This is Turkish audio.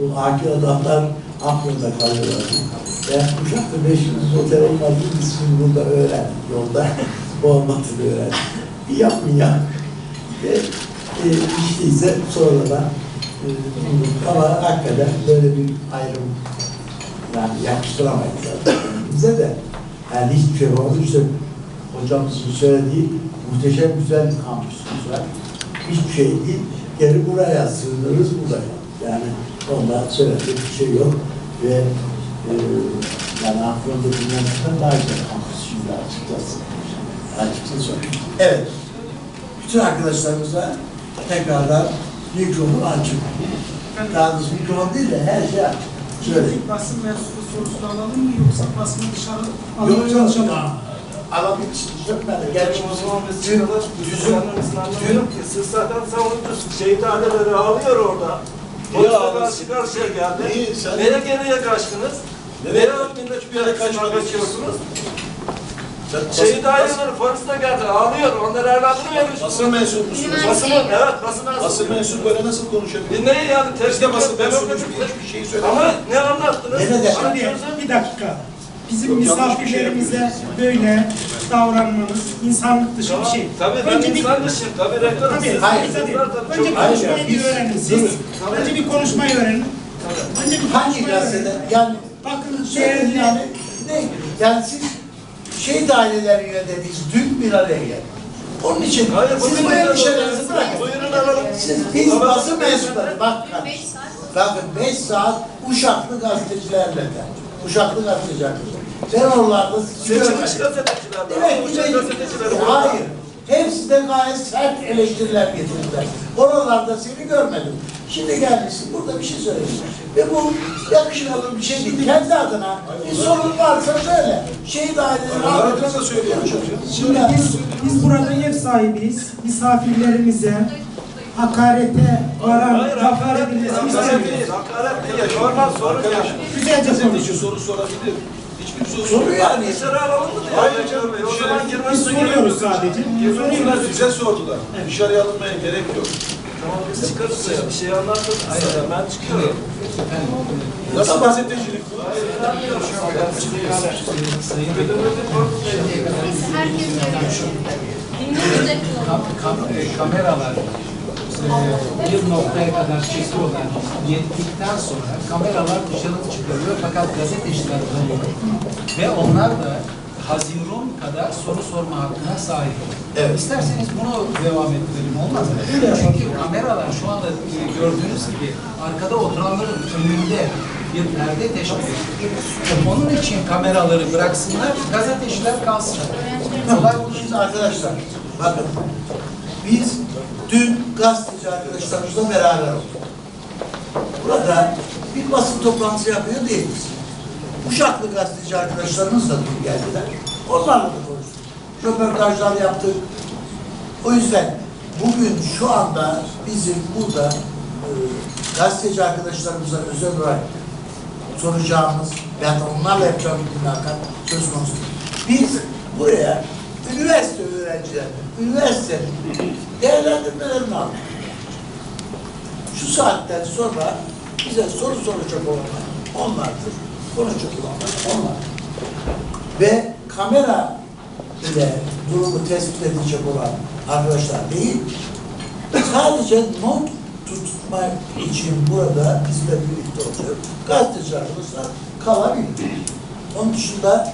Bu akil adamlar Afyon'da kalıyorlar. Ben Uşak'ta 500 otel olmadı. Biz şimdi burada öğrendik. Yolda olmadığını öğrendik. Bir yapın ya. Ve e, işteyse sonradan e, ama hakikaten böyle bir ayrım yani yakıştıramayız zaten bize de. Yani hiçbir şey olmadı. İşte hocamızın söylediği muhteşem güzel bir kampüsümüz var. Hiçbir şey değil. Geri buraya sığınırız buraya. Yani onda söyleyecek bir şey yok. Ve e, yani Afyon'da dünyanın daha güzel kampüs şimdi açıkçası. Açıkçası söyleyeyim. Evet. Bütün arkadaşlarımıza tekrardan mikrofon açık. Daha doğrusu mikrofon değil de her şey açık. İlk basın mensubu sorusunu alalım mı yoksa basını dışarı Yok yok çalışalım mı? yok. Alabilmişsiniz yok ben de. Gerçi o zaman biz çıkalım. Diyorum ki siz zaten savundunuz. Şehit aileleri ağlıyor orada. Polisle karşı karşıya geldi. Niye? Sen- Neye geriye kaçtınız? Nereye? Neye millet bir yere kaçıyorsunuz? Sen Şehit aileleri polisle geldi. Ağlıyor. Onlara evladını vermiş. basın mensup musunuz? Basın, evet basın Basın mensubu. mensup böyle nasıl konuşabilir? Dinleyin yani. Biz de basın mensubuyuz. Hiçbir şey Ama söylemedik. ne anlattınız? Nerede? Şimdi çözün. bir dakika. Bizim bir şey misafirlerimize böyle davranmanız insanlık dışı bir şey. Tabii ben Önce bir- insan dışıyım. Tabii rektörüm. Tabii, Siz- hayır, tabii. tabii Önce Hayır, konuşmayı bir öğrenin siz. Önce bir konuşmayı öğrenin. Önce bir hangi gazetede yani Bakın değerli yani ne? Yani siz şehit aileleri yönetiniz dün bir araya geldik. Onun için Hayır, siz bu endişelerinizi bırakın. Buyurun alalım. Siz, biz basın mensupları bak. Bakın 5 saat Uşaklı gazetecilerle de. Arkadaşlar. Ben oralarda sizi Seçilmiş gazeteciler. Evet, gazeteciler. de, hayır. Hepsi de gayet sert eleştiriler getirdiler. Oralarda seni görmedim. Şimdi gelmişsin burada bir şey söylüyorsun. Ve bu yakışmalı bir şey değil. Kendi adına bir sorun varsa söyle. Şehit aileleri Onlar ağrıyor. adına da söylüyorum. Şimdi biz, biz burada ev sahibiyiz. Misafirlerimize hakarete varan hakaret edilmesini Hakaret değil. istemiyoruz. Hakaret değil. Normal sorun yani. Güzelce gazeteci konuşun. soru sorabilir. Hiçbir soru Soru yani. Dışarı alalım mı diyor. Hayır canım, Bey. O dışarı- zaman Biz girmesi soruyoruz sadece. Sorular bize sordular. Dışarıya alınmaya gerek yok. Tamam biz çıkarız da bir şey anlattın. Hayır ben çıkıyorum. Nasıl gazetecilik bu? Kam- kam- e, kameralar e, bir noktaya kadar çekiyorlar. Yettikten sonra kameralar dışarı çıkarıyor fakat gazeteciler alıyor. Ve onlar da Hazirun kadar soru sorma hakkına sahip. Evet. İsterseniz bunu devam ettirelim olmaz mı? Çünkü kameralar şu anda e, gördüğünüz gibi arkada oturanların önünde bir perde teşkil ediyor. Onun için kameraları bıraksınlar, gazeteciler kalsın. Olay bu. Şimdi arkadaşlar bakın biz dün gazeteci arkadaşlarımızla beraber olduk. Burada bir basın toplantısı yapıyor değiliz. Uşaklı gazeteci arkadaşlarımız da dün geldiler. Onlarla da konuştuk. Röportajlar yaptık. O yüzden bugün şu anda bizim burada e, gazeteci arkadaşlarımıza özel olarak soracağımız ben onlarla yapacağım bir mülakat söz konusu. Biz buraya üniversite öğrencilerinin, üniversite değerlendirmelerini aldık. Şu saatten sonra bize soru soracak olanlar onlardır. Konuşacak olanlar onlar. Ve kamera ile durumu tespit edecek olan arkadaşlar değil, sadece not tutmak için burada bizle birlikte olacak gazeteci arkadaşlar kalabilir. Onun dışında